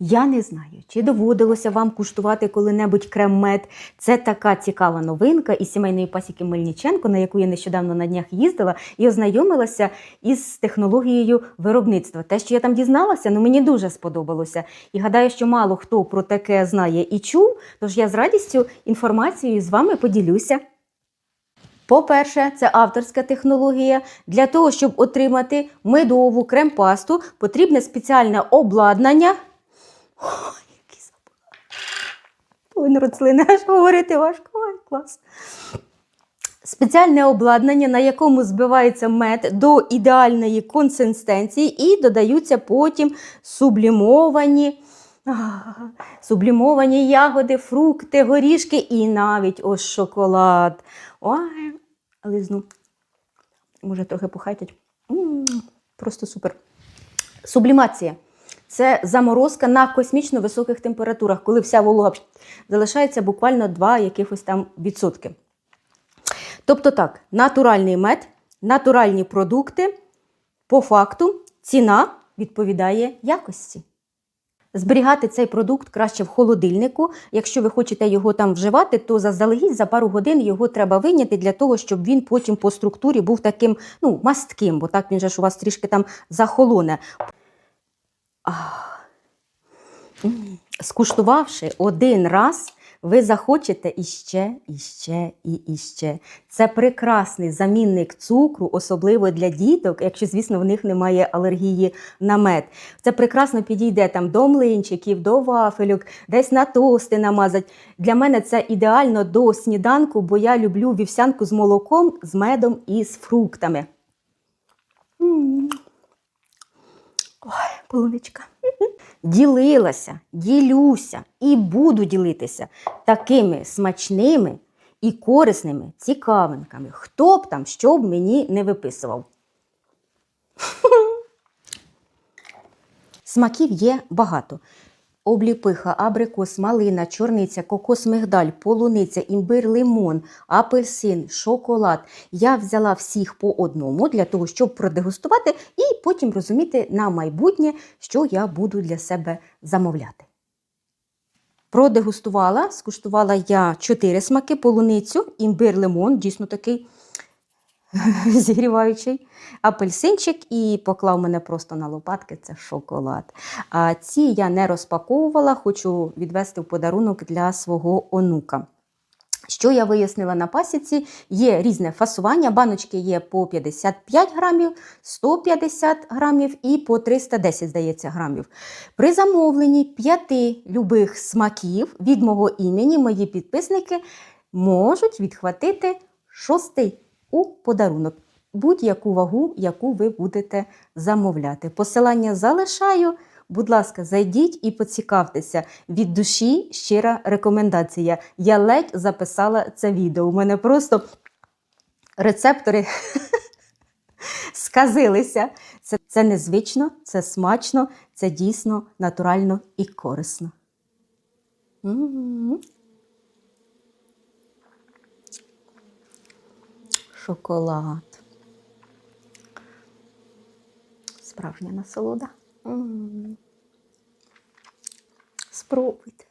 Я не знаю, чи доводилося вам куштувати коли-небудь крем-мед. Це така цікава новинка із сімейної пасіки Мельниченко, на яку я нещодавно на днях їздила і ознайомилася із технологією виробництва. Те, що я там дізналася, ну мені дуже сподобалося. І гадаю, що мало хто про таке знає і чув. Тож я з радістю інформацією з вами поділюся. По-перше, це авторська технологія. Для того, щоб отримати медову крем-пасту, потрібне спеціальне обладнання. Ой, який запах. Ой, рослини, аж говорити важко. Ой, клас. Спеціальне обладнання, на якому збивається мед до ідеальної консистенції і додаються потім сублімовані. Сублімовані ягоди, фрукти, горішки і навіть ось шоколад. Ой, лизну. Може, трохи похайтять. Просто супер. Сублімація це заморозка на космічно високих температурах, коли вся волога залишається буквально 2 якихось там відсотки. Тобто так, натуральний мед, натуральні продукти, по факту ціна відповідає якості. Зберігати цей продукт краще в холодильнику. Якщо ви хочете його там вживати, то заздалегідь за пару годин його треба вийняти для того, щоб він потім по структурі був таким ну, мастким, бо так він же ж у вас трішки там захолоне. Скуштувавши один раз, ви захочете іще, іще і іще. Це прекрасний замінник цукру, особливо для діток, якщо, звісно, в них немає алергії на мед. Це прекрасно підійде там до млинчиків, до вафельок, десь на тости намазать. Для мене це ідеально до сніданку, бо я люблю вівсянку з молоком, з медом і з фруктами. М. Ой, полуничка. Ділилася, ділюся і буду ділитися такими смачними і корисними цікавинками. Хто б там що б мені не виписував. Смаків є багато. Обліпиха, абрикос, малина, чорниця, кокос, мигдаль, полуниця, імбир, лимон, апельсин, шоколад. Я взяла всіх по одному для того, щоб продегустувати і потім розуміти на майбутнє, що я буду для себе замовляти. Продегустувала, скуштувала я чотири смаки: полуницю, імбир, лимон, дійсно такий зігріваючий, апельсинчик і поклав мене просто на лопатки це шоколад. А ці я не розпаковувала, хочу відвести в подарунок для свого онука. Що я вияснила на пасіці, є різне фасування. Баночки є по 55 грамів, 150 грамів і по 310, здається, грамів. При замовленні п'яти любих смаків від мого імені мої підписники можуть відхватити шостий у подарунок. Будь-яку вагу, яку ви будете замовляти. Посилання залишаю. Будь ласка, зайдіть і поцікавтеся. Від душі щира рекомендація. Я ледь записала це відео. У мене просто рецептори сказилися. Це, це незвично, це смачно, це дійсно натурально і корисно. М-м-м. Шоколад. Справжня насолода. Спробуйте.